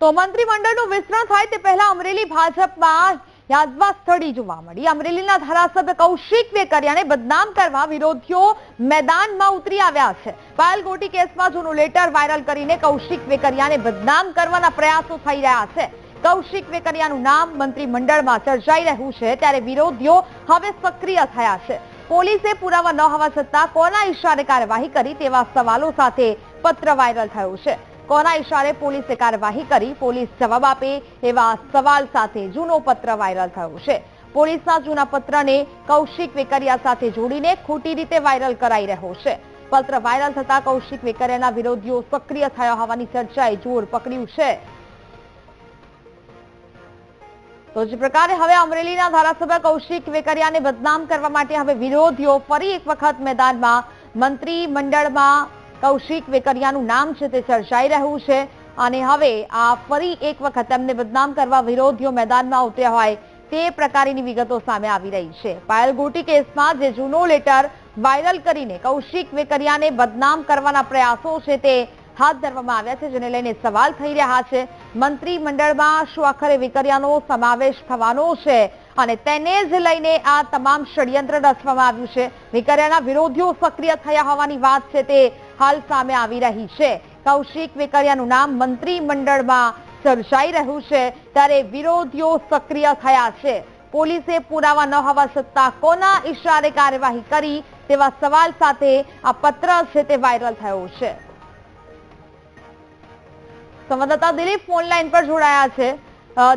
તો મંત્રીમંડળનું વિસ્તરણ થાય તે પહેલા અમરેલી ભાજપમાં યાદવા સ્થળી જોવા મળી. અમરેલીના ધારાસભ્ય કૌશિક વેકરિયાને બદનામ કરવા વિરોધીઓ મેદાનમાં ઉતરી આવ્યા છે. પાયલ ગોટી કેસમાં જૂનું લેટર વાયરલ કરીને કૌશિક વેકરિયાને બદનામ કરવાના પ્રયાસો થઈ રહ્યા છે. કૌશિક વેકરિયાનું નામ મંત્રીમંડળમાં ચર્ચાઈ રહ્યું છે, ત્યારે વિરોધીઓ હવે સક્રિય થયા છે. પોલીસે પુરાવા ન હોવા છતાં કોના ઈશ્વારે કાર્યવાહી કરી તેવા સવાલો સાથે પત્ર વાયરલ થયો છે. કોના ઇશારે પોલીસે કાર્યવાહી કરી, પોલીસ જવાબ આપે એવા સવાલ સાથે જૂનો પત્ર વાયરલ થયો છે. પોલીસના જૂના પત્રને કૌશિક વેકરિયા સાથે જોડીને ખોટી રીતે વાયરલ કરાઈ રહ્યો છે. પત્ર વાયરલ થતા કૌશિક વેકરિયાના વિરોધીઓ સક્રિય થયા હોવાની ચર્ચાએ જોર પકડ્યું છે. તો જે પ્રકારે હવે અમરેલીના ધારાસભ્ય કૌશિક વેકરિયાને બદનામ કરવા માટે હવે વિરોધીઓ ફરી એક વખત મેદાનમાં મંત્રી મંડળમાં કૌશિક વેકરિયાનું નામ છે તે ચર્ચાઈ રહ્યું છે. અને હવે આ ફરી એક વખત તેમને બદનામ કરવા વિરોધીઓ મેદાનમાં ઉતર્યા હોય તે પ્રકારની વિગતો સામે આવી રહી છે. પાયલ ગોટી કેસમાં જે જૂનો લેટર વાયરલ કરીને કૌશિક વેકરિયાને બદનામ કરવાના પ્રયાસો છે તે હાથ ધરવામાં આવ્યા છે, જેને લઈને સવાલ થઈ રહ્યા છે. મંત્રીમંડળમાં શું આખરે વેકરિયાનો સમાવેશ થવાનો છે? અને તેને જ લઈને આ તમામ ષડયંત્ર રચવામાં આવ્યું છે. વેકરિયાના વિરોધીઓ સક્રિય થયા હોવાની વાત છે તે હાલ સામે આવી રહી છે. કૌશિક વેકરિયાનું નામ મંત્રીમંડળમાં ચર્ચાઈ રહ્યું છે. ત્યારે વિરોધીઓ સક્રિય થયા છે. પોલીસે પુરાવા ન હોવા છતાં કોના ઇશારે કાર્યવાહી કરી તેવા સવાલ સાથે આ પત્ર છે તે વાયરલ થયો છે. સંવાદદાતા દિલીપ ફોન પર જોડાયા છે.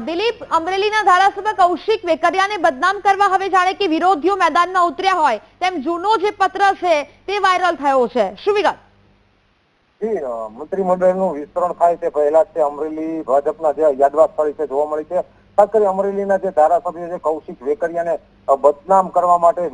દિલીપ, અમરેલીના ધારાસભ્ય કૌશિક વેકરિયાને બદનામ કરવા હવે જાણે કે વિરોધીઓ મેદાનમાં ઉતર્યા હોય તેમ જૂનો જે પત્ર છે તે વાયરલ થયો છે. શું વિગત? જી મંત્રીમંડળનું વિસ્તરણ થાય તે પહેલા જ અમરેલી ભાજપના જે યાદવા સ્થળી છે જોવા મળી છે. ખાસ કરી અમરેલીના જે ધારાસભ્ય છે કૌશિક વેકરિયાને બદનામ કરવા માટે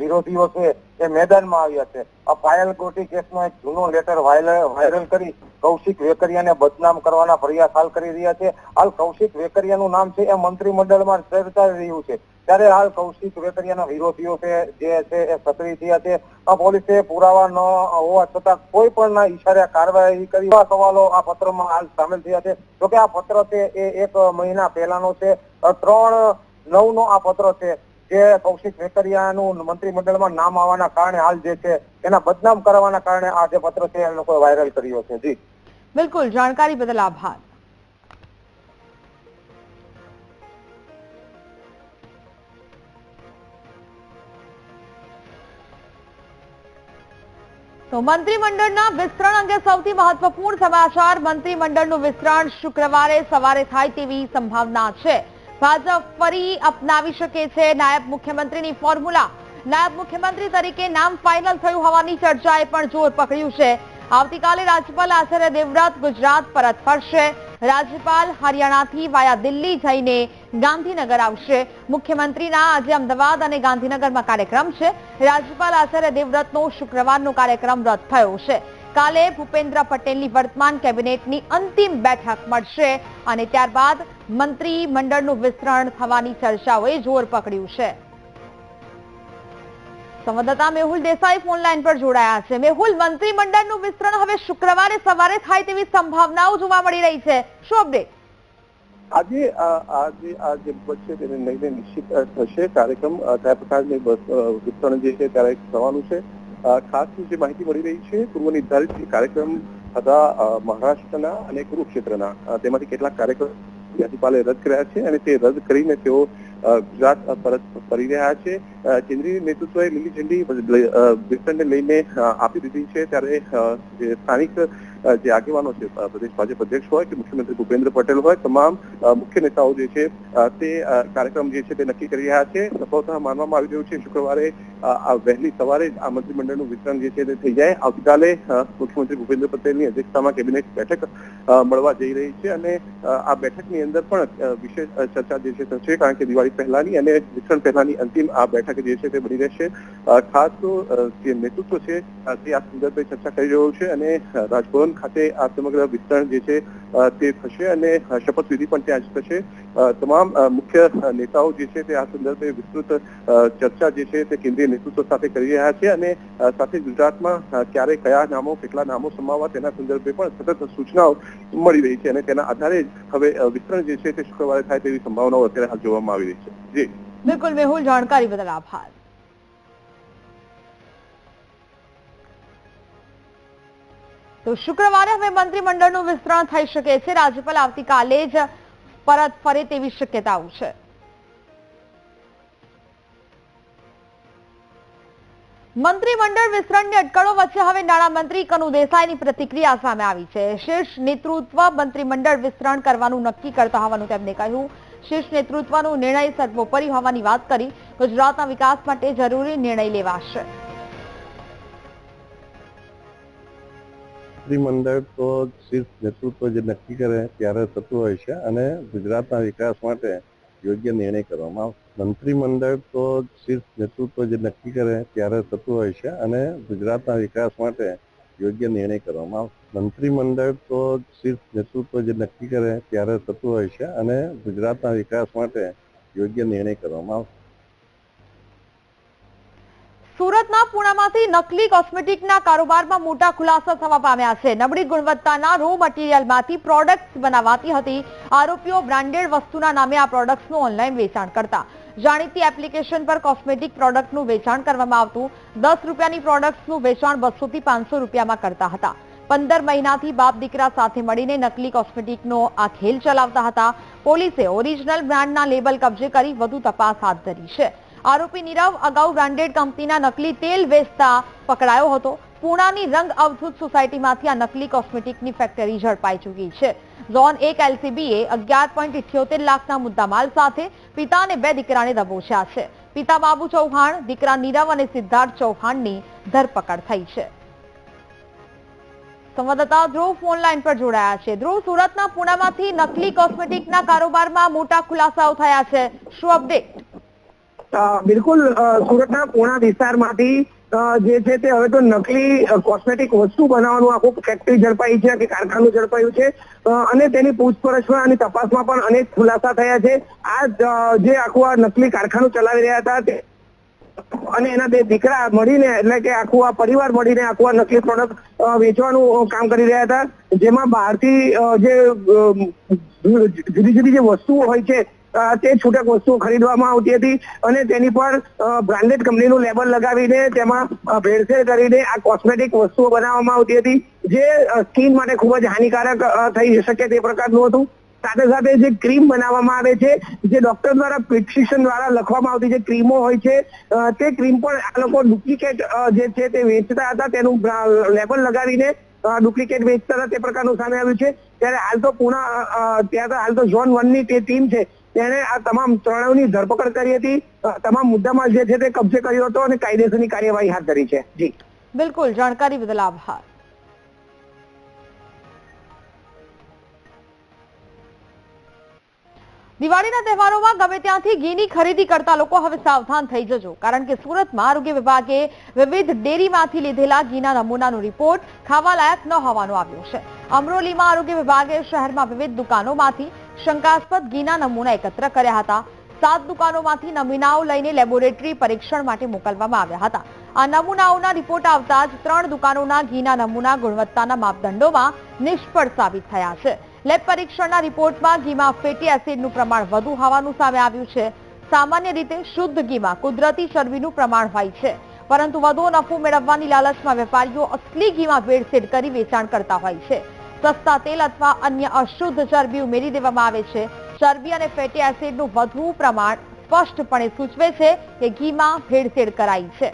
વિરોધીઓ છે એ મેદાનમાં આવ્યા છે. આ પાયલ ગોટી કેસનો એક જૂનો લેટર વાયરલ કરી કૌશિક વેકરિયાને બદનામ કરવાના પ્રયાસ હાલ કરી રહ્યા છે. હાલ કૌશિક વેકરિયાનું નામ છે એ મંત્રીમંડળમાં ચર્ચાઈ રહ્યું છે. ત્યારે હાલ કૌશિક વેકરિયાના વિરોધીઓ છે, જે છે એ સક્રિય થયા છે. પોલીસે પુરાવા ન હોવા છતાં કોઈ પણ ઈશારે કાર્યવાહી કરી. એવા સવાલો આ પત્રમાં હાલ સામેલ થયા છે. જોકે આ પત્ર છે એ એક મહિના પહેલાનો છે. ત્રણ નવ નો આ પત્ર છે, જે કૌશિક વેકરિયાનું મંત્રીમંડળમાં નામ આવવાના કારણે હાલ જે છે એના બદનામ કરવાના કારણે આ જે પત્ર છે એ લોકો વાયરલ કર્યો છે. જી. બિલકુલ, જાણકારી બદલ આભાર. તો મંત્રીમંડળના વિસ્તરણ અંગે સૌથી મહત્વપૂર્ણ સમાચાર મંત્રીમંડળનું વિસ્તરણ શુક્રવારે સવારે થાય તેવી સંભાવના છે. ભાજપ ફરી અપનાવી શકે છે નાયબ મુખ્યમંત્રીની ફોર્મ્યુલા. નાયબ મુખ્યમંત્રી તરીકે નામ ફાઇનલ થયું હોવાની ચર્ચાએ પણ જોર પકડ્યું છે. આવતીકાલે રાજ્યપાલ આચાર્ય દેવવ્રત ગુજરાત પરત ફરશે. રાજ્યપાલ હરિયાણાથી વાયા દિલ્હી જઈને ગાંધીનગર આવશે. મુખ્યમંત્રીના આજે અમદાવાદ અને ગાંધીનગરમાં કાર્યક્રમ છે. રાજ્યપાલ આચાર્ય દેવવ્રતનો શુક્રવારનો કાર્યક્રમ રદ થયો છે. કાલે ભૂપેન્દ્ર પટેલની વર્તમાન કેબિનેટની અંતિમ બેઠક મળશે અને ત્યારબાદ મંત્રી મંડળનું વિસ્તરણ થવાની ચર્ચાઓએ જોર પકડ્યું છે. સંવાદદાતા મેહુલ દેસાઈ ફોન લાઈન પર જોડાયા છે. મેહુલ, મંત્રીમંડળનું વિસ્તરણ હવે શુક્રવારે સવારે થાય તેવી સંભાવનાઓ જોવા મળી રહી છે. શું અપડેટ આજે આજે આ જે તેને લઈને નિશ્ચિત થશે. કાર્યક્રમ કયા પ્રકારની વિસ્તરણ જે છે ત્યારે થવાનું છે. ખાસ જે માહિતી મળી રહી છે, પૂર્વ નિર્ધારિત કાર્યક્રમ હતા મહારાષ્ટ્રના અને કુરુક્ષેત્રના. તેમાંથી કેટલાક કાર્યક્રમ રાજ્યપાલે રદ કર્યા છે અને તે રદ કરીને તેઓ ગુજરાત પરત ફરી રહ્યા છે. કેન્દ્રીય નેતૃત્વએ લીલી ઝંડી વિસ્તરણને લઈને આપી દીધી છે. ત્યારે સ્થાનિક જે આગેવાનો છે પ્રદેશ ભાજપ અધ્યક્ષ હોય કે મુખ્યમંત્રી ભૂપેન્દ્ર પટેલ હોય તમામ મુખ્ય નેતાઓ જે છે તે કાર્યક્રમ જે છે તે નક્કી કરી રહ્યા છે. સફળતા માનવામાં આવી રહ્યું છે. શુક્રવારે આ વહેલી સવારે આ મંત્રીમંડળનું વિતરણ જે છે તે થઈ જાય. આવતીકાલે મુખ્યમંત્રી ભૂપેન્દ્ર પટેલની અધ્યક્ષતામાં કેબિનેટ બેઠક મળવા જઈ રહી છે અને આ બેઠકની અંદર પણ વિશેષ ચર્ચા જે છે થશે કારણ કે દિવાળી પહેલાની અને વિતરણ પહેલાની અંતિમ આ બેઠક જે છે તે બની રહેશે. ખાસ તો જે નેતૃત્વ છે તે આ સંદર્ભે ચર્ચા કરી રહ્યો છે અને અ, ખાતે આ સમગ્ર વિસ્તરણ જે છે તે થશે અને શપથવિધિ પણ ત્યાં જ થશે. તમામ મુખ્ય નેતાઓ જે છે તે આ સંદર્ભે વિસ્તૃત ચર્ચા જે છે તે કેન્દ્રીય નેતૃત્વ સાથે કરી રહ્યા છે અને સાથે ગુજરાતમાં ક્યારે કયા નામો, કેટલા નામો સમાવવા તેના સંદર્ભે પણ સતત સૂચનાઓ મળી રહી છે અને તેના આધારે જ હવે વિસ્તરણ જે છે તે શુક્રવારે થાય તેવી સંભાવનાઓ અત્યારે હાલ જોવામાં આવી રહી છે. જી. બિલકુલ, મેહુલ, જાણકારી બદલ આભાર. તો શુક્રવારે હવે મંત્રીમંડળનું વિસ્તરણ થઈ શકે છે. રાજ્યપાલ આવતીકાલે જ પરત ફરે તેવી શક્યતાઓ છે. મંત્રીમંડળ વિસ્તરણની અટકળો વચ્ચે હવે નાણામંત્રી કનુ દેસાઈની પ્રતિક્રિયા સામે આવી છે. શીર્ષ નેતૃત્વ મંત્રીમંડળ વિસ્તરણ કરવાનું નક્કી કરતા હોવાનું તેમને કહ્યું. શીર્ષ નેતૃત્વનો નિર્ણય સર્વોપરી હોવાની વાત કરી. ગુજરાતના વિકાસ માટે જરૂરી નિર્ણય લેવાશે. મંત્રીમંડળ તો શીર્ષ નેતૃત્વ જે નક્કી કરે ત્યારે થતું હોય છે અને ગુજરાતના વિકાસ માટે યોગ્ય નિર્ણય કરવામાં આવશે. મંત્રીમંડળ તો શીર્ષ નેતૃત્વ જે નક્કી કરે ત્યારે થતું હોય છે અને ગુજરાતના વિકાસ માટે યોગ્ય નિર્ણય કરવામાં આવશે. મંત્રીમંડળ તો શીર્ષ નેતૃત્વ જે નક્કી કરે ત્યારે થતું હોય છે અને ગુજરાતના વિકાસ માટે યોગ્ય નિર્ણય કરવામાં આવશે. સુરતના પુણામાંથી નકલી કોસ્મેટિકના કારોબારમાં મોટા ખુલાસા થવા પામ્યા છે. નબળી ગુણવત્તાના રો મટીરિયલમાંથી પ્રોડક્ટ્સ બનાવાતી હતી. આરોપીઓ બ્રાન્ડેડ વસ્તુના નામે આ પ્રોડક્ટ્સનું ઓનલાઈન વેચાણ કરતા. જાણીતી એપ્લિકેશન પર કોસ્મેટિક પ્રોડક્ટનું વેચાણ કરવામાં આવતું. દસ રૂપિયાની પ્રોડક્ટ્સનું વેચાણ બસો થી પાંચસો રૂપિયામાં કરતા હતા. પંદર મહિનાથી બાપ દીકરા સાથે મળીને નકલી કોસ્મેટિકનો આ ખેલ ચલાવતા હતા. પોલીસે ઓરિજિનલ બ્રાન્ડના લેબલ કબજે કરી વધુ તપાસ હાથ ધરી છે. આરોપી નીરવ અગાઉ બ્રાન્ડેડ કંપનીના નકલી તેલ વેચતા પકડાયો હતો. પૂણાની રંગ અવધૂત સોસાયટીમાંથી આ નકલી કોસ્મેટિકની ફેક્ટરી ઝડપાઈ ચૂકી છે. ઝોન એક એલસીબીએ અગિયાર લાખના મુદ્દામાલ સાથે પિતા અને બે દીકરાને દબોચ્યા છે. પિતા બાબુ ચૌહાણ, દીકરા નીરવ અને સિદ્ધાર્થ ચૌહાણની ધરપકડ થઈ છે. સંવાદદાતા ધ્રુવ ફોન લાઈન પર જોડાયા છે. ધ્રુવ, સુરતના પુણામાંથી નકલી કોસ્મેટિકના કારોબારમાં મોટા ખુલાસાઓ થયા છે. શું અપડેટ? બિલકુલ સુરતના પૂણા વિસ્તારમાંથી જે છે તે હવે તો નકલી કોસ્મેટિક વસ્તુ બનાવવાનું આખું ફેક્ટરી ઝડપાઈ છે કે કારખાનું ઝડપાયું છે. અને તેની પૂછપરછમાં અને તપાસમાં પણ અનેક ખુલાસા થયા છે. આ જે આખું આ નકલી કારખાનું ચલાવી રહ્યા હતા તે અને એના બે દીકરા મળીને, એટલે કે આખું આ પરિવાર મળીને આખું આ નકલી પ્રોડક્ટ વેચવાનું કામ કરી રહ્યા હતા. જેમાં બહારથી જે જુદી જુદી જે વસ્તુઓ હોય છે તે છૂટક વસ્તુઓ ખરીદવામાં આવતી હતી અને તેની પર બ્રાન્ડેડ કંપનીનું લેબલ લગાવીને તેમાં ભેળસેળ કરીને આ કોસ્મેટિક વસ્તુઓ બનાવવામાં આવતી હતી જે સ્કિન માટે ખૂબ જ હાનિકારક થઈ શકે તે પ્રકારનું હતું. સાથે સાથે જે ક્રીમ બનાવવામાં આવે છે જે ડોક્ટર દ્વારા પ્રિસ્ક્રિપ્શન દ્વારા લખવામાં આવતી જે ક્રીમો હોય છે તે ક્રીમ પણ આ લોકો ડુપ્લિકેટ જે છે તે વેચતા હતા તેનું લેબલ લગાવીને ડુપ્લિકેટ વેચતા હતા તે પ્રકારનું સામે આવ્યું છે. ત્યારે હાલ તો અ, ત્યાં હાલ તો ઝોન વનની તે ટીમ છે. તેણે આ તમામ ત્રણેયની ધરપકડ કરી હતી. તમામ મુદ્દામાં જે છે તે કબજે કર્યો હતો અને કાયદેસરની કાર્યવાહી હાથ ધરી છે. જી. બિલકુલ, જાણકારી બદલ આભાર. દિવાળીના તહેવારોમાં ગમે ત્યાંથી ઘીની ખરીદી કરતા લોકો હવે સાવધાન થઈ જજો, કારણ કે સુરતમાં આરોગ્ય વિભાગે વિવિધ ડેરીમાંથી લીધેલા ઘીના નમૂનાનો રિપોર્ટ ખાવા લાયક ન હોવાનો આવ્યો છે. અમરોલીમાં આરોગ્ય વિભાગે શહેરમાં વિવિધ દુકાનોમાંથી શંકાસ્પદ ઘીના નમૂના એકત્ર કર્યા હતા. સાત દુકાનોમાંથી નમૂનાઓ લઈને લેબોરેટરી પરીક્ષણ માટે મોકલવામાં આવ્યા હતા. આ નમૂનાઓના રિપોર્ટ આવતા જ ત્રણ દુકાનોના ઘીના નમૂના ગુણવત્તાના માપદંડોમાં નિષ્ફળ સાબિત થયા છે. લેબ પરીક્ષણના રિપોર્ટમાં ઘીમાં ફેટી એસિડનું પ્રમાણ વધુ હોવાનું સામે આવ્યું છે. સામાન્ય રીતે શુદ્ધ ઘીમાં કુદરતી ચરબીનું પ્રમાણ હોય છે. પરંતુ વધુ નફો મેળવવાની લાલચમાં વેપારીઓ અસલી ઘીમાં ભેળસેળ કરી વેચાણ કરતા હોય છે. સસ્તા તેલ અથવા અન્ય અશુદ્ધ ચરબી ઉમેરી દેવામાં આવે છે. ચરબી અને ફેટી એસિડનું વધુ પ્રમાણ સ્પષ્ટપણે સૂચવે છે કે ઘીમાં ભેળસેળ કરાઈ છે.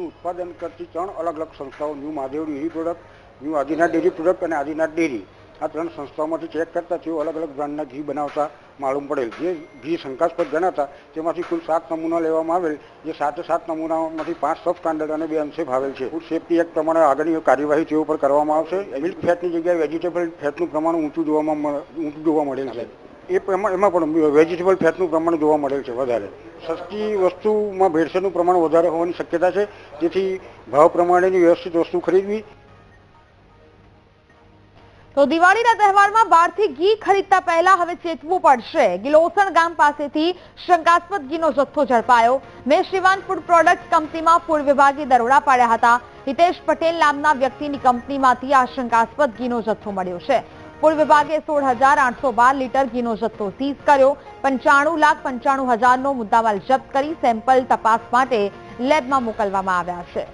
ઉત્પાદન કરતી ત્રણ અલગ અલગ સંસ્થાઓ, new Mahadev dairy product new Adinath dairy product અને આદિનાથ ડેરી આ ત્રણ સંસ્થાઓમાંથી ચેક કરતા તેઓ અલગ અલગ બ્રાન્ડના ઘી બનાવતા માલુમ પડેલ. જે ઘી શંકાસ્પદ ગણાતા તેમાંથી કુલ સાત નમૂના લેવામાં આવેલ, જે સાતે સાત નમૂનામાંથી પાંચ સબ સ્ટાન્ડર્ડ અને બે અનસેફ આવેલ છે. ફૂડ સેફ્ટી એક્ટ પ્રમાણે આગળની કાર્યવાહી તેઓ પર કરવામાં આવશે. મિલ્ક ફેટની જગ્યાએ વેજીટેબલ ફેટનું પ્રમાણ ઊંચું જોવામાં ઊંચું જોવા મળેલ છે. એ એમાં પણ વેજીટેબલ ફેટનું પ્રમાણ જોવા મળેલ છે વધારે. સસ્તી વસ્તુમાં ભેળસેળનું પ્રમાણ વધારે હોવાની શક્યતા છે. જેથી ભાવ પ્રમાણેની વ્યવસ્થિત વસ્તુ ખરીદવી તો દિવાળીના તહેવારમાં બહારથી ઘી ખરીદતા પહેલા હવે ચેતવું પડશે. ગિલોસણ ગામ પાસેથી શંકાસ્પદ ઘીનો જથ્થો ઝડપાયો. મેં શિવાન ફૂડ પ્રોડક્ટ કંપનીમાં ફૂડ વિભાગે દરોડા પાડ્યા હતા. હિતેશ પટેલ નામના વ્યક્તિની કંપનીમાંથી આ શંકાસ્પદ ઘીનો જથ્થો મળ્યો છે. ફૂડ વિભાગે સોળ હજાર આઠસો બાર લીટર ઘીનો જથ્થો સીઝ કર્યો. પંચાણું લાખ પંચાણું હજારનો મુદ્દામાલ જપ્ત કરી સેમ્પલ તપાસ માટે લેબમાં મોકલવામાં આવ્યા છે.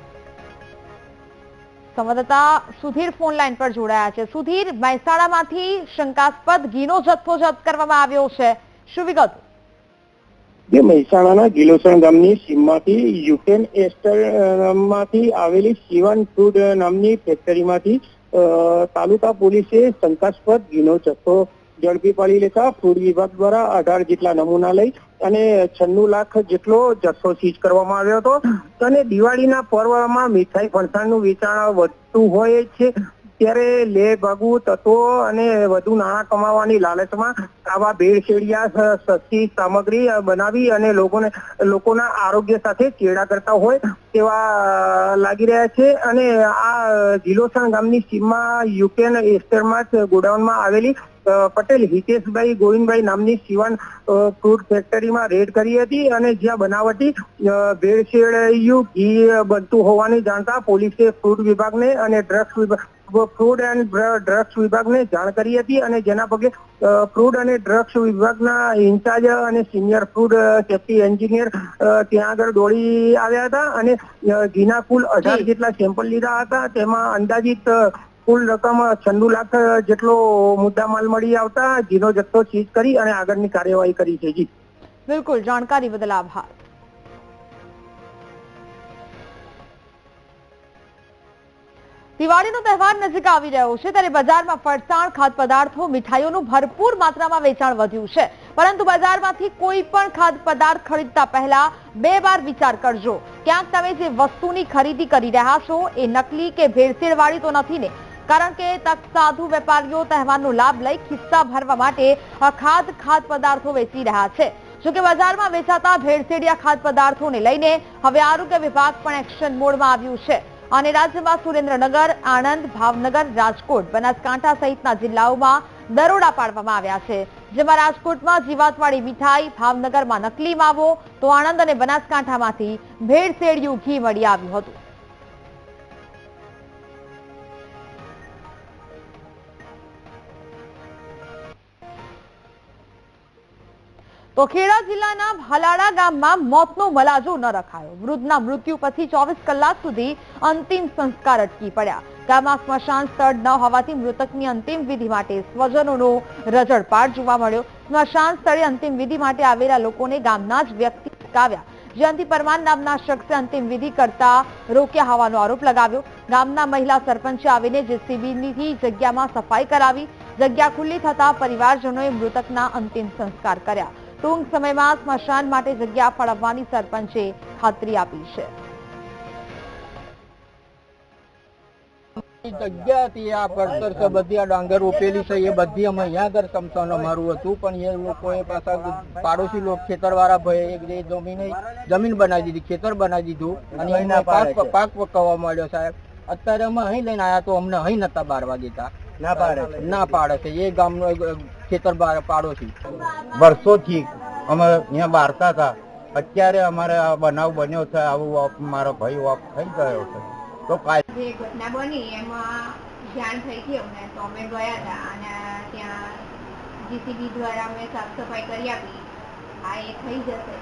સંવાદદાતા સુધીર ફોન લાઈન પર જોડાયા છે. સુધીર મહેસાણામાંથી શંકાસ્પદ ઘીનો જથ્થો જપ્ત કરવામાં આવ્યો છે. શું વિગત? જે મહેસાણાના ગિલોસણ ગામની સીમમાંથી એસ્ટર અ, માંથી આવેલી શિવાન ફૂડ નામની ફેક્ટરીમાંથી તાલુકા પોલીસે શંકાસ્પદ ઘીનો જથ્થો ઝડપી પાડી લેતા ફૂડ વિભાગ દ્વારા અઢાર જેટલા નમૂના લઈ અને છન્નું લાખ જેટલો જથ્થો સીઝ કરવામાં આવ્યો હતો. અને દિવાળીના પર્વમાં મીઠાઈ ફરસાણનું વેચાણ વધતું હોય છે. ત્યારે લે, ભાગુ, તત્વો અને વધુ નાણાં કમાવાની લાલચમાં આવા ભેળસેળિયા સસ્તી સામગ્રી બનાવી અને લોકોને, લોકોના આરોગ્ય સાથે ચેડા કરતા હોય તેવા લાગી રહ્યા છે. અને આ ગિલોસણ ગામની સીમમાં યુકેન એસ્ટરમાં ગોડાઉનમાં આવેલી પટેલ હિતેશભાઈ ગોવિંદભાઈ નામની સિવાન ફ્રૂટ ફેક્ટરીમાં રેડ કરી હતી અને જ્યાં બનાવટી ભેળસેળયું ઘી બનતું હોવાની જાણતા પોલીસે ફ્રૂટ વિભાગને અને ડ્રગ્સ વિભાગ ફૂડ એન્ડ ડ્રગ્સ વિભાગને જાણ કરી હતી અને જેના પગલે ફ્રૂડ ફૂડ અને ડ્રગ્સ વિભાગના ઇન્ચાર્જ અને સિનિયર ફૂડ સેફ્ટી એન્જિનિયર ત્યાં આગળ દોડી આવ્યા હતા અને ઘીના કુલ અઢાર જેટલા સેમ્પલ લીધા હતા. તેમાં અંદાજિત કુલ રકમ છન્નું લાખ જેટલો મુદ્દામાલ મળી આવતા ઘીનો જથ્થો સીઝ કરી અને આગળની કાર્યવાહી કરી છે, જી. બિલકુલ, જાણકારી બદલ આભાર. દિવાળીનો તહેવાર નજીક આવી રહ્યો છે, ત્યારે બજારમાં ફરસાણ, ખાદ્ય પદાર્થો, મીઠાઈઓનું ભરપૂર માત્રામાં વેચાણ વધ્યું છે. પરંતુ બજારમાંથી કોઈ પણ ખાદ્ય પદાર્થ ખરીદતા પહેલા બે વાર વિચાર કરજો. ક્યાંક તમે જે વસ્તુની ખરીદી કરી રહ્યા છો, એ નકલી કે ભેળસેળવાળી તો નથી ને કારણ કે સાધુ વેપારીઓ તહેવારનો લાભ લઈ ખિસ્સા ભરવા માટે અખાધ ખાદ્ય પદાર્થો વેચી રહ્યા છે. જોકે બજારમાં વેચાતા ભેળસેડિયા ખાદ્ય પદાર્થોને લઈને હવે આરોગ્ય વિભાગ પણ એક્શન મોડમાં આવ્યું છે. અને રાજ્યમાં સુરેન્દ્રનગર, આણંદ, ભાવનગર, રાજકોટ, બનાસકાંઠા સહિતના જિલ્લાઓમાં દરોડા પાડવામાં આવ્યા છે. જેમાં રાજકોટમાં જીવાતવાળી મીઠાઈ, ભાવનગરમાં નકલી માવો, તો આણંદ અને બનાસકાંઠામાંથી ભેળસેડિયું ઘી મળી આવ્યું હતું. તો ખેડા જિલ્લાના ભાલાડા ગામમાં મોતનો મલાજો ન રખાયો. વૃદ્ધના મૃત્યુ પછી ચોવીસ કલાક સુધી અંતિમ સંસ્કાર અટકી પડ્યા. ગામમાં સ્મશાન સ્થળ ન હોવાથી મૃતકની અંતિમ વિધિ માટે સ્વજનોનો રજડપાટ જોવા મળ્યો. સ્મશાન સ્થળે અંતિમ વિધિ માટે આવેલા લોકોને ગામના જ વ્યક્તિ અટકાવ્યા. જયંતિ પરમાર નામના શખ્સે અંતિમ વિધિ કરતા રોક્યા હોવાનો આરોપ લગાવ્યો. ગામના મહિલા સરપંચે આવીને જેસીબીની જગ્યામાં સફાઈ કરાવી. જગ્યા ખુલ્લી થતા પરિવારજનોએ મૃતકના અંતિમ સંસ્કાર કર્યા. ટૂંક સમયમાં સ્મશાન માટે જગ્યા ફાળવવાની સરપંચે ખાતરી આપી છે. જગ્યા હતી આ પડતર છે બધી આ ડાંગર રોપેલી છે એ બધી અમે અહીંયા આગળ સમસાન અમારું હતું પણ એ લોકોએ પાછા પાડોશી લોકો ખેતર વાળા ભાઈ એક જે જમીન જમીન બનાવી દીધી ખેતર બનાવી દીધું અને એના પાક પાક પકવવા માંડ્યો સાહેબ. અત્યારે અમે અહીં લઈને આવ્યા તો અમને અહીં નતા બારવા દેતા ના પાડે ના પાડે છે. એ ગામનો એક ખેતર પાડોશી. વર્ષોથી અમે અહીંયા બારતા હતા. અત્યારે અમારે આ બનાવ બન્યો છે, આવું ઓફ મારો ભાઈ ઓફ થઈ ગયો છે. તો જે ઘટના બની, એમાં જાણ થઈ હતી અમને. તો અમે ગયા હતા અને ત્યાં જીસીબી દ્વારા અમે સાફ સફાઈ કરી આપી. આ એ થઈ જશે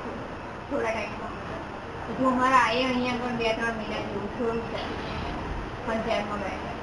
થોડા ટાઈમમાં હજુ અમારા આએ અહીંયા પણ બે ત્રણ મહિના જેવું થોડું છે, પંચાયતમાં ગયા.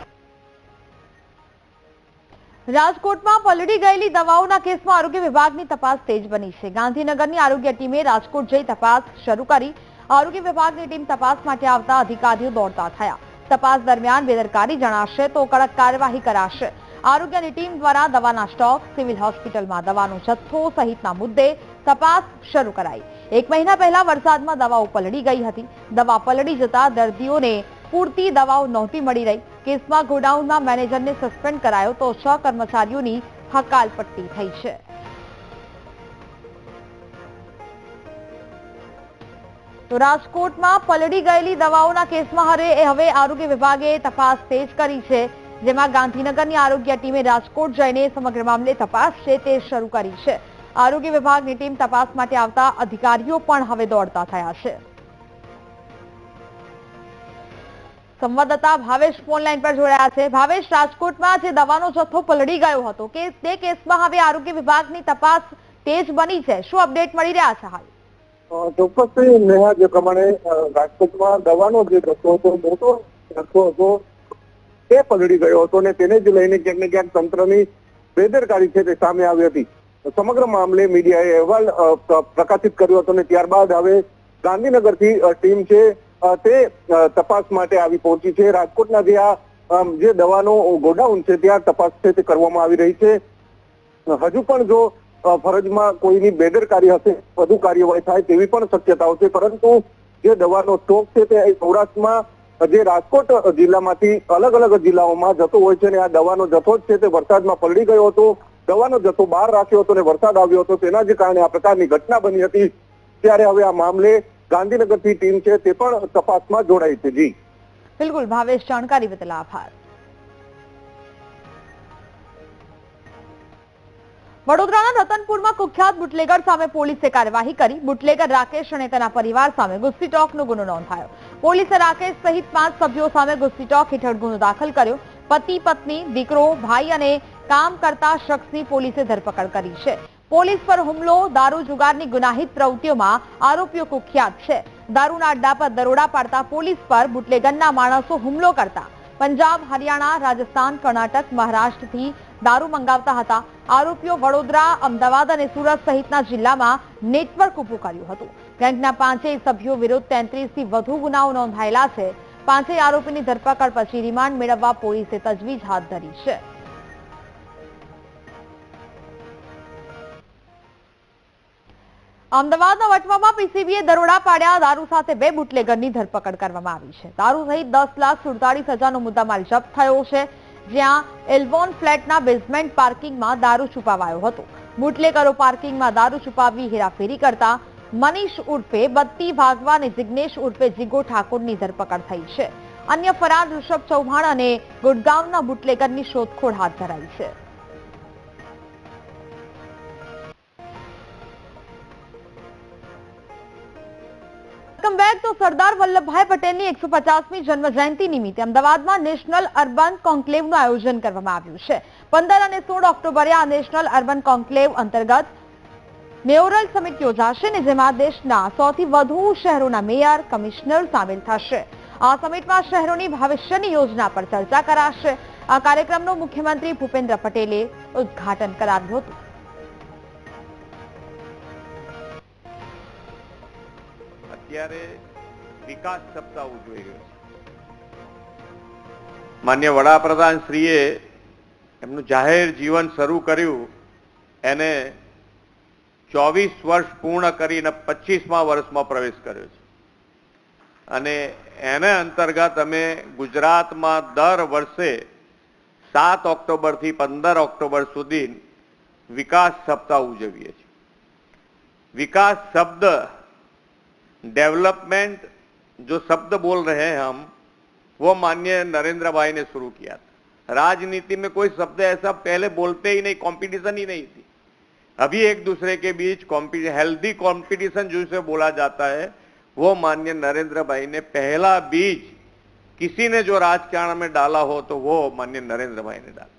રાજકોટમાં પલળી ગયેલી દવાઓના કેસમાં આરોગ્ય વિભાગની તપાસ તેજ બની છે. ગાંધીનગરની આરોગ્ય ટીમે રાજકોટ જઈ તપાસ શરૂ કરી. આરોગ્ય વિભાગની ટીમ તપાસ માટે આવતા અધિકારીઓ દોડતા થયા. તપાસ દરમિયાન બેદરકારી જણાશે તો કડક કાર્યવાહી કરાશે. આરોગ્યની ટીમ દ્વારા દવાના સ્ટોક, સિવિલ હોસ્પિટલમાં દવાનો જથ્થો સહિતના મુદ્દે તપાસ શરૂ કરાઈ. એક મહિના પહેલા વરસાદમાં દવાઓ પલળી ગઈ હતી. દવા પલળી જતા દર્દીઓને પૂરતી દવાઓ નહોતી મળી રહી. કેસમાં ગોડાઉનના મેનેજરને સસ્પેન્ડ કરાયો તો છ કર્મચારીઓની હકાલપટ્ટી થઈ છે. તો રાજકોટમાં પલળી ગયેલી દવાઓના કેસમાં હવે આરોગ્ય વિભાગે તપાસ તેજ કરી છે, જેમાં ગાંધીનગરની આરોગ્ય ટીમે રાજકોટ જઈને સમગ્ર મામલે તપાસ છે તે શરૂ કરી છે. આરોગ્ય વિભાગની ટીમ તપાસ માટે આવતા અધિકારીઓ પણ હવે દોડતા થયા છે. સંવાદદાતા ભાવેશ ફોનલાઈન પર જોડાયા છે. ભાવેશ, રાજકોટમાં જે દવાનો જથ્થો પલળી ગયો હતો કે તે કેસમાં હવે આરોગ્ય વિભાગની તપાસ તેજ બની છે. શું અપડેટ મળી રહ્યા છે હાલ? ચોક્કસ નેહા, જે પ્રમાણે રાજકોટમાં દવાનો જે જથ્થો હતો, મોટો જથ્થો હતો, તે પલળી ગયો હતો અને તેને જ લઈને ક્યાંક ને ક્યાંક તંત્રની બેદરકારી છે તે સામે આવી હતી. સમગ્ર મામલે મીડિયાએ અહેવાલ પ્રકાશિત કર્યો હતો અને ત્યારબાદ હવે ગાંધીનગરથી ટીમ છે તે તપાસ માટે આવી પહોંચી છે. રાજકોટના જે આ જે દવાનો ગોડાઉન છે, ત્યાં તપાસ છે, તે કરવામાં આવી રહી છે. હજુ પણ જો ફરજમાં કોઈની બેદરકારી હશે, વધુ કાર્યવાહી થાય તેવી પણ શક્યતાઓ છે. પરંતુ જે દવાનો સ્ટોક છે, તે સૌરાષ્ટ્રમાં, જે રાજકોટ જિલ્લામાંથી અલગ અલગ જિલ્લાઓમાં જતો હોય છે અને આ દવાનો જથ્થો જ છે, તે વરસાદમાં પલળી ગયો હતો. દવાનો જથ્થો બહાર રાખ્યો હતો અને વરસાદ આવ્યો હતો. તેના જ કારણે આ પ્રકારની ઘટના બની હતી. ત્યારે હવે આ મામલે ગાંધીનગરથી ટીમ છે તે પણ તપાસમાં જોડાઈ છે. જી. બિલકુલ, ભાવેશ જાણકારી બદલ આભાર. વડોદરાના રતનપુરમાં કુખ્યાત બુટલેગર સામે પોલીસે કાર્યવાહી કરી. બુટલેગર રાકેશ અને તેના પરિવાર સામે ગુસ્સી ટોકનો ગુનો નોંધાયો. પોલીસે રાકેશ સહિત પાંચ સભ્યો સામે ગુસ્સી ટોક હેઠળ ગુનો દાખલ કર્યો. પતિ, પત્ની, દીકરો, ભાઈ અને કામ કરતા શખ્સની પોલીસે ધરપકડ કરી છે. પોલીસ પર હુમલો, દારૂ જુગારની ગુનાહિત પ્રવૃત્તિઓમાં આરોપીઓ કુખ્યાત છે. દારૂના અડ્ડા પર દરોડા પાડતા પોલીસ પર બુટલેગનના માણસો હુમલો કરતા. પંજાબ, હરિયાણા, રાજસ્થાન, કર્ણાટક, મહારાષ્ટ્રથી દારૂ મંગાવતા હતા. આરોપીઓ વડોદરા, અમદાવાદ અને સુરત સહિતના જિલ્લામાં નેટવર્ક ઊભું કર્યું હતું. ગેંગના પાંચેય સભ્યો વિરુદ્ધ તેત્રીસથી વધુ ગુનાઓ નોંધાયેલા છે. પાંચેય આરોપીની ધરપકડ પછી રિમાન્ડ મેળવવા પોલીસે તજવીજ હાથ ધરી છે. અમદાવાદના વટવામાં પીસીબીએ દરોડા પાડ્યા. દારૂ સાથે બે બુટલેગરની ધરપકડ કરવામાં આવી છે. દારૂ સહિત દસ લાખ સુડતાલીસ હજારનો મુદ્દામાલ જપ્ત થયો છે. જ્યાં એલ્વોન ફ્લેટના બેઝમેન્ટ પાર્કિંગમાં દારૂ છુપાવાયો હતો. બુટલેગરો પાર્કિંગમાં દારૂ છુપાવી હેરાફેરી કરતા મનીષ ઉર્ફે બત્તી ભાગવા અને જિગ્નેશ ઉર્ફે જીગો ઠાકોરની ધરપકડ થઈ છે. અન્ય ફરાર ઋષભ ચૌહાણ અને ગુડગાંવના બુટલેગરની શોધખોળ હાથ ધરાઈ છે. વેલકમ બેક તો સરદાર વલ્લભભાઈ પટેલની એકસો પચાસમી જન્મ જયંતિ નિમિત્તે અમદાવાદમાં નેશનલ અર્બન કોન્ક્લેવનું આયોજન કરવામાં આવ્યું છે. પંદર અને સોળ ઓક્ટોબરે આ નેશનલ અર્બન કોન્ક્લેવ અંતર્ગત મેયોરલ સમિટ યોજાશે ને જેમાં દેશના સૌથી વધુ શહેરોના મેયર, કમિશનર સામેલ થશે. આ સમિટમાં શહેરોની ભવિષ્યની યોજના પર ચર્ચા કરાશે. આ કાર્યક્રમનું મુખ્યમંત્રી ભૂપેન્દ્ર પટેલે ઉદ્ઘાટન કરાવ્યું હતું. અત્યારે વિકાસ સપ્તાહ ઉજવાઈ રહ્યો છે. માન્ય વડાપ્રધાન શ્રીએ એમનું જાહેર જીવન શરૂ કર્યું, એને ચોવીસ વર્ષ પૂર્ણ કરીને પચીસમાં વર્ષમાં પ્રવેશ કર્યો છે. અને એના અંતર્ગત અમે ગુજરાતમાં દર વર્ષે સાત ઓક્ટોબરથી પંદર ઓક્ટોબર સુધી વિકાસ સપ્તાહ ઉજવીએ છીએ. વિકાસ શબ્દ डेवलपमेंट जो शब्द बोल रहे हैं हम, वो माननीय नरेंद्र भाई ने शुरू किया था। राजनीति में कोई शब्द ऐसा पहले बोलते ही नहीं कंपटीशन ही नहीं थी। अभी एक दूसरे के बीच हेल्दी कंपटीशन जिसे बोला जाता है, वो माननीय नरेंद्र भाई ने पहला बीज किसी ने जो राजकारण में डाला हो तो वो माननीय नरेंद्र भाई ने डाला।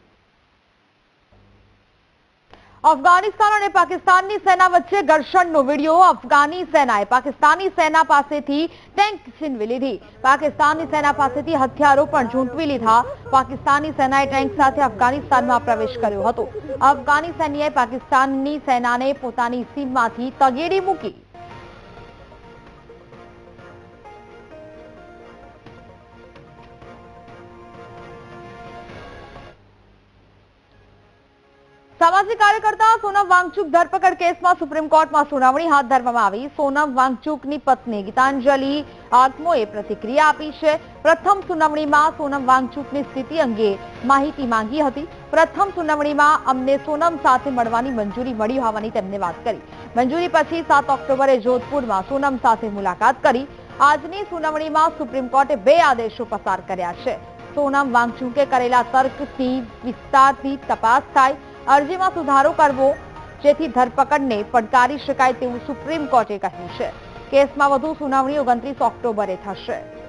અફઘાનિસ્તાન અને પાકિસ્તાનની સેના વચ્ચે ઘર્ષણનો વીડિયો. અફઘાની સેનાએ પાકિસ્તાની સેના પાસેથી ટેન્ક છીનવી લીધી. પાકિસ્તાની સેના પાસેથી હથિયારો પણ ઝૂંટવી લીધા. પાકિસ્તાની સેનાએ ટેન્ક સાથે અફઘાનિસ્તાનમાં પ્રવેશ કર્યો હતો. અફઘાની સૈન્યએ પાકિસ્તાનની સેનાને પોતાની સીમમાંથી તગેડી મૂકી. સામાજિક કાર્યકર્તા સોનમ વાંગચુક ધરપકડ કેસમાં સુપ્રીમ કોર્ટમાં સુનાવણી હાથ ધરવામાં આવી. સોનમ વાંગચુકની પત્ની ગીતાંજલિ આત્મોએ પ્રતિક્રિયા આપી છે. પ્રથમ સુનાવણીમાં સોનમ વાંગચુકની સ્થિતિ અંગે માહિતી માંગી હતી. પ્રથમ સુનાવણીમાં અમને સોનમ સાથે મળવાની મંજૂરી મળી હોવાની તેમને વાત કરી. મંજૂરી પછી સાત ઓક્ટોબરે જોધપુરમાં સોનમ સાથે મુલાકાત કરી. આજની સુનાવણીમાં સુપ્રીમ કોર્ટે બે આદેશો પસાર કર્યા છે. સોનમ વાંગચુકે કરેલા તર્કથી વિસ્તારથી તપાસ થાય. અરજીમાં સુધારો કરવો, જેથી ધરપકડને પડકારી શકાય તેવું સુપ્રીમ કોર્ટે કહ્યું છે. કેસમાં વધુ સુનાવણી ઓગણત્રીસ ઓક્ટોબરે થશે.